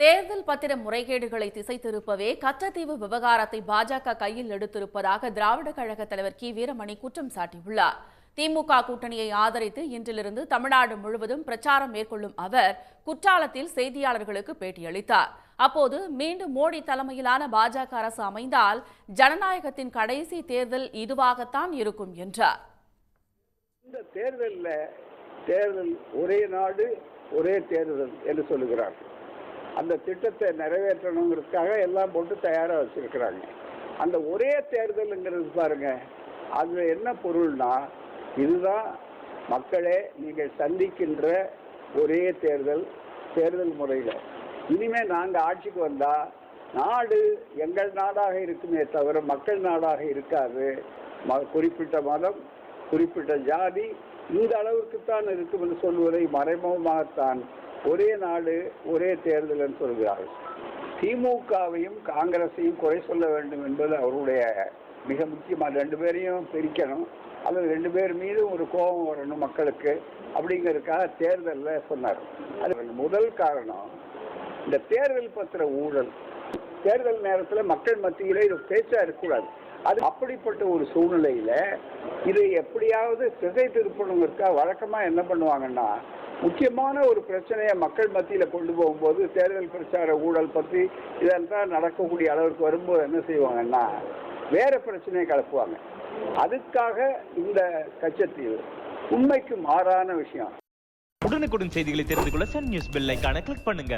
தேர்தல் பத்திர முறைகேடுகளை திசை திருப்பவே கச்சத்தீவு விவகாரத்தை பாஜக கையில் எடுத்திருப்பதாக திராவிட கழக தலைவர் கி. வீரமணி குற்றம் சாட்டியுள்ளார். திமுக கூட்டணியை ஆதரித்து இன்றிலிருந்து தமிழ்நாடு முழுவதும் பிரச்சாரம் மேற்கொள்ளும் அவர் குற்றாலத்தில் செய்தியாளர்களுக்கு பேட்டியளித்தார். அப்போது மீண்டும் மோடி தலைமையிலான பாஜக அரசு அமைந்தால் ஜனநாயகத்தின் கடைசி தேர்தல் இதுவாகத்தான் இருக்கும் என்றார். இந்த தேர்தலில் தேர்தல் ஒரே நாடு ஒரே தேர்தல் என்று சொல்லுகிறார்கள். அந்த திட்டத்தை நிறைவேற்றணுங்கிறதுக்காக எல்லாம் போட்டு தயாராக வச்சிருக்கிறாங்க. அந்த ஒரே தேர்தலுங்கிறது பாருங்க அதில் என்ன பொருள்னா இதுதான் மக்களே நீங்கள் சந்திக்கின்ற ஒரே தேர்தல் தேர்தல் முறையில். இனிமேல் நாங்கள் ஆட்சிக்கு வந்தால் நாடு எங்கள் நாடாக இருக்குமே தவிர மக்கள் நாடாக இருக்காது. ம- குறிப்பிட்ட மதம் குறிப்பிட்ட ஜாதி இந்த அளவுக்கு தான் இருக்கும் என்று சொல்வதை மறைமுகமாகத்தான் ஒரே நாடு ஒரே தேர்தல் என்று சொல்கிறார்கள். திமுகவையும் காங்கிரஸையும் குறை சொல்ல வேண்டும் என்பது அவருடைய மிக முக்கியமான ரெண்டு பேரையும் பிரிக்கணும். அல்லது ரெண்டு பேர் மீதும் ஒரு கோபம் வரணும் மக்களுக்கு அப்படிங்கிறதுக்காக தேர்தலில் சொன்னார். அது முதல் காரணம் இந்த தேர்தல் பத்திர ஊழல். தேர்தல் நேரத்தில் மக்கள் மத்தியில் இது பேச்சா இருக்கக்கூடாது. அது அப்படிப்பட்ட ஒரு சூழ்நிலையில் இதை எப்படியாவது திசை திருப்பணுங்கிறதுக்காக வழக்கமாக என்ன பண்ணுவாங்கன்னா முக்கியமான ஒரு பிரச்சனையை மக்கள் மத்தியில் கொண்டு போகும்போது தேர்தல் பிரச்சார ஊழல் பற்றி இதெல்லாம் நடக்கக்கூடிய அளவுக்கு வரும்போது என்ன செய்வாங்கன்னா வேற பிரச்சனையை கலப்புவாங்க. அதுக்காக இந்த கச்சத்தீவு உண்மைக்கு மாறான விஷயம். உடனுக்குடன் செய்திகளை தெரிந்து கொள்ள சன் நியூஸ் பெல் ஐக்கான கிளிக் பண்ணுங்க.